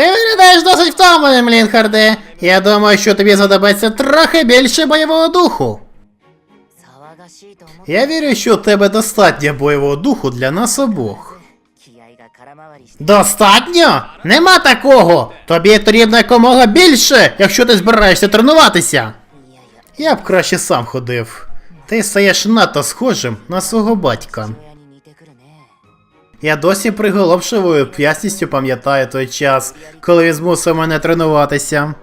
Ти виглядаєш досить втомленим, Лінхарде. Я думаю, що тобі задобеться трохи більше бойового духу. Я вірю, що у тебе достатньо бойового духу для нас обох. Достатньо? Нема такого! Тобі потрібно якомога більше, якщо ти збираєшся тренуватися. Я б краще сам ходив. Ти стаєш надто схожим на свого батька. Я досі приголомшивою п'ясністю пам'ятаю той час, коли він змусив мене тренуватися.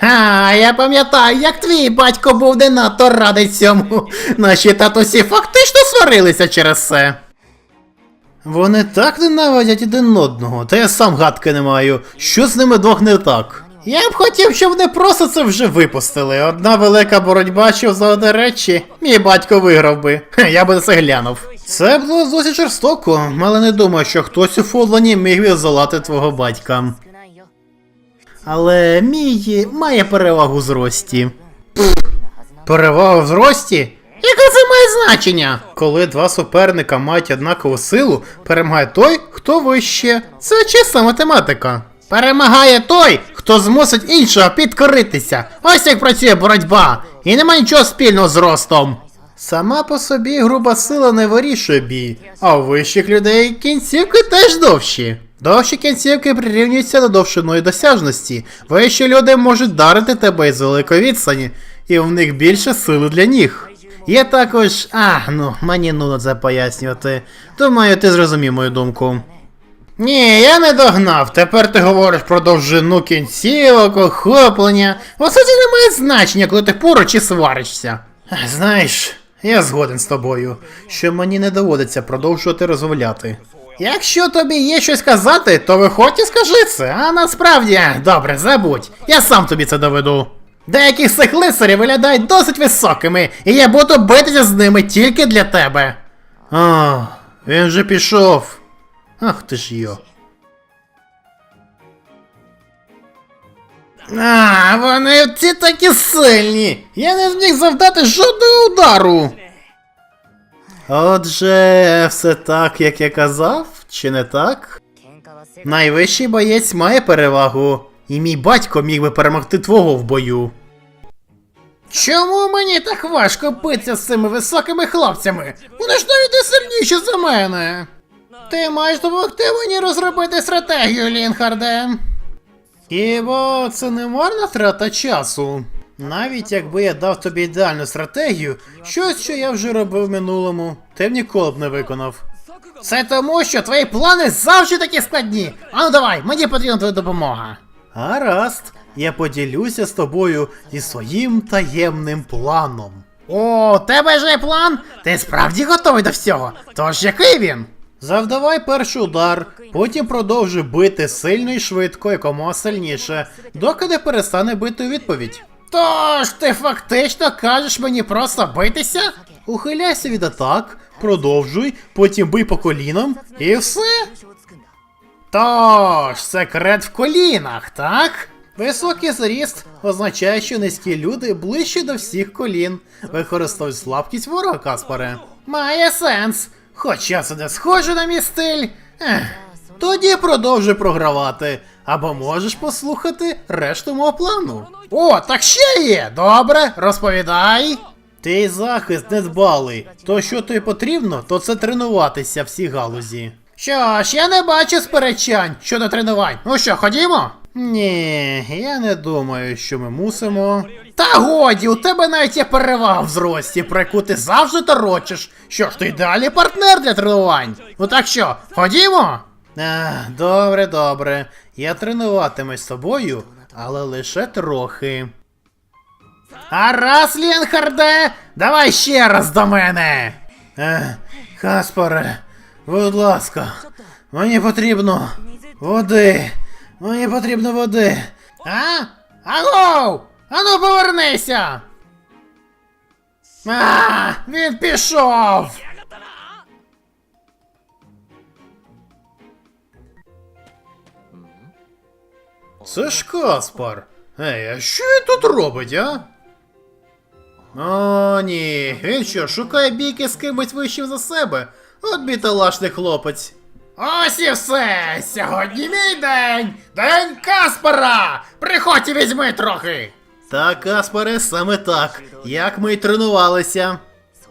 А, я пам'ятаю, як твій батько був не надто радий цьому. Наші татусі фактично сварилися через це. Вони так ненавидять один одного, та я сам гадки не маю. Що з ними двох не так? Я б хотів, щоб не просто це вже випустили. Одна велика боротьба, що за одне речі, мій батько виграв би. Я би на це глянув. Це було досить жорстоко, але не думаю, що хтось у фудлані міг би відзолати твого батька. Але мій має перевагу в зрості. Перевагу в зрості? Яке це має значення? Коли два суперника мають однакову силу, перемагає той, хто вище. Це чиста математика. Перемагає той, хто змусить іншого підкоритися. Ось як працює боротьба. І нема нічого спільного з ростом. Сама по собі груба сила не вирішує бій, а у вищих людей кінцівки теж довші. Довші кінцівки прирівнюються до довшиною досяжності. Вищі люди можуть дарити тебе із великої відстані, і в них більше сили для ніг. Є також. А, ну, мені нудно це пояснювати. Думаю, ти зрозумів мою думку. Ні, я не догнав. Тепер ти говориш про довжину кінцівок, охоплення. Оце це не має значення, коли ти поруч і сваришся. Знаєш, я згоден з тобою, що мені не доводиться продовжувати розмовляти. Якщо тобі є щось казати, то виходь і скажи це, а насправді, добре, забудь, я сам тобі це доведу. Деякі з цих лицарів виглядають досить високими, і я буду битися з ними тільки для тебе. А, він вже пішов. Ах ти ж йо. А, вони ці такі сильні. Я не зміг завдати жодного удару. Отже, все так, як я казав, чи не так? Найвищий боєць має перевагу, і мій батько міг би перемогти твого в бою. Чому мені так важко битися з цими високими хлопцями? Вони ж навіть і сильніші за мене. Ти маєш допомогти мені розробити стратегію, Лінхарде. Хіба це не марна трата часу? Навіть якби я дав тобі ідеальну стратегію, щось, що я вже робив в минулому, ти б ніколи б не виконав. Це тому, що твої плани завжди такі складні. Ану давай, мені потрібна твоя допомога. Гаразд, я поділюся з тобою зі своїм таємним планом. О, тебе ж є план? Ти справді готовий до всього? Тож який він? Завдавай перший удар, потім продовжуй бити сильно і швидко, якомога сильніше, доки не перестане бити у відповідь. Тож ти фактично кажеш мені просто битися? Ухиляйся від атак, продовжуй, потім бий по колінам і все. Тож, секрет в колінах, так? Високий зріст означає, що низькі люди ближче до всіх колін. Використовують слабкість ворога, Каспаре. Має сенс. Хоча це не схоже на мій стиль. Ех, тоді продовжуй програвати. Або можеш послухати решту мого плану. О, так ще є! Добре, розповідай. Твій захист недбалий. То що тобі потрібно, то це тренуватися в цій галузі. Що ж, я не бачу сперечань щодо тренувань. Ну що, ходімо? Ні, я не думаю, що ми мусимо. Та годі, у тебе навіть є перевага в зрості, про яку ти завжди торочиш. Що ж, ти ідеальний партнер для тренувань. Ну так що, ходімо? Добре, добре. Я тренуватимусь з тобою, але лише трохи. А раз, Лінхарде, давай ще раз до мене. Ех, будь ласка, мені потрібно води. Мені потрібно води. А? Агоу! Ану повернися! А, він пішов! Це ж Каспар. Ей, а що він тут робить, а? О, ні, він що, шукає бійки з кимось вищим за себе? От біталашний хлопець. Ось і все! Сьогодні мій день! День Каспара! Приходь і візьми трохи! Так, Каспаре, саме так. Як ми й тренувалися.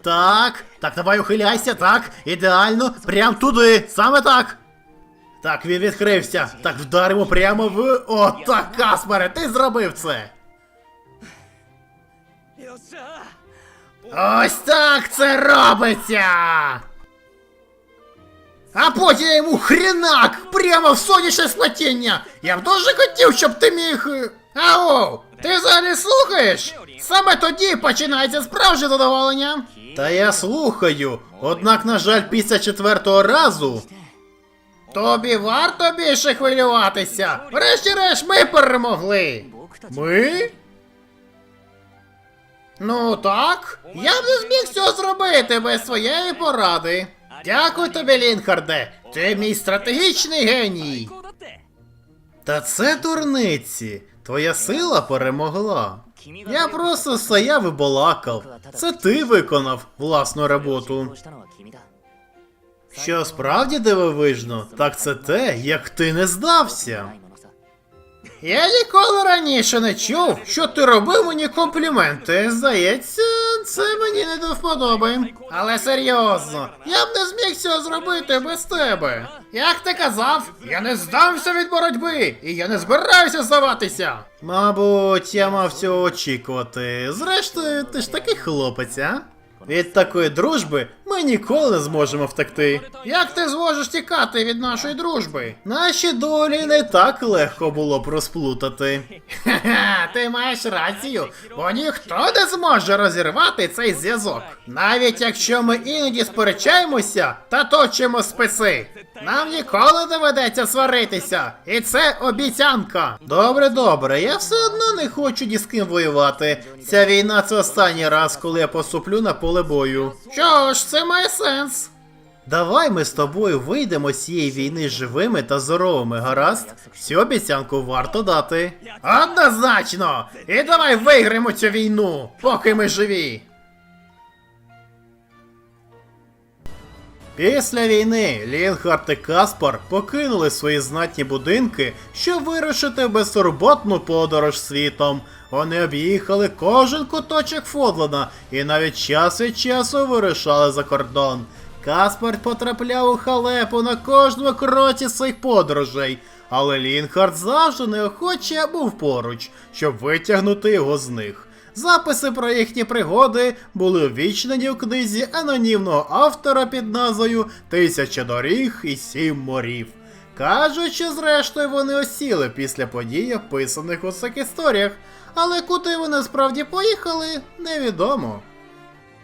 Так, так, давай ухиляйся, так, ідеально, прям туди, саме так. Так, він відкрився. Так вдаримо прямо в. О, так, Каспаре, ти зробив це. Ось так це робиться. А потім я йому хрінак прямо в сонячне сплетіння. Я б дуже хотів, щоб ти міг. Е, Ау, ти взагалі слухаєш? Саме тоді починається справжнє задоволення. Та я слухаю. Однак, на жаль, після четвертого разу. Тобі варто більше хвилюватися. Врешті-решт ми перемогли. Ми? Ну так. Я б не зміг цього зробити без своєї поради. Дякую тобі, Лінхарде. Ти мій стратегічний геній. Та це дурниці. Твоя сила перемогла. Я просто стояв і балакав. Це ти виконав власну роботу. Що справді дивовижно, так це те, як ти не здався. Я ніколи раніше не чув, що ти робив мені компліменти. Здається, це мені не до вподоби. Але серйозно, я б не зміг цього зробити без тебе. Як ти казав, я не здамся від боротьби, і я не збираюся здаватися. Мабуть, я мав цього очікувати. Зрештою, ти ж такий хлопець, а? Від такої дружби ми ніколи не зможемо втекти. Як ти зможеш тікати від нашої дружби? Наші долі не так легко було б розплутати. Ха-ха, ти маєш рацію, бо ніхто не зможе розірвати цей зв'язок. Навіть якщо ми іноді сперечаємося та точимо списи. Нам ніколи доведеться сваритися, і це обіцянка. Добре, добре, я все одно не хочу ні з ким воювати. Ця війна це останній раз, коли я поступлю на поле бою. Що ж, це має сенс. Давай ми з тобою вийдемо з цієї війни живими та здоровими, гаразд? Цю обіцянку варто дати. Однозначно! І давай виграємо цю війну, поки ми живі. Після війни Лінхард і Каспар покинули свої знатні будинки, щоб вирушити в безтурботну подорож світом. Вони об'їхали кожен куточок Фодлана і навіть час від часу вирушали за кордон. Каспар потрапляв у халепу на кожному кроці своїх подорожей, але Лінхард завжди неохоче був поруч, щоб витягнути його з них. Записи про їхні пригоди були увічнені у книзі анонімного автора під назвою Тисяча доріг і сім морів. Кажуть, що зрештою вони осіли після подій, описаних у цих історіях, але куди вони справді поїхали, невідомо.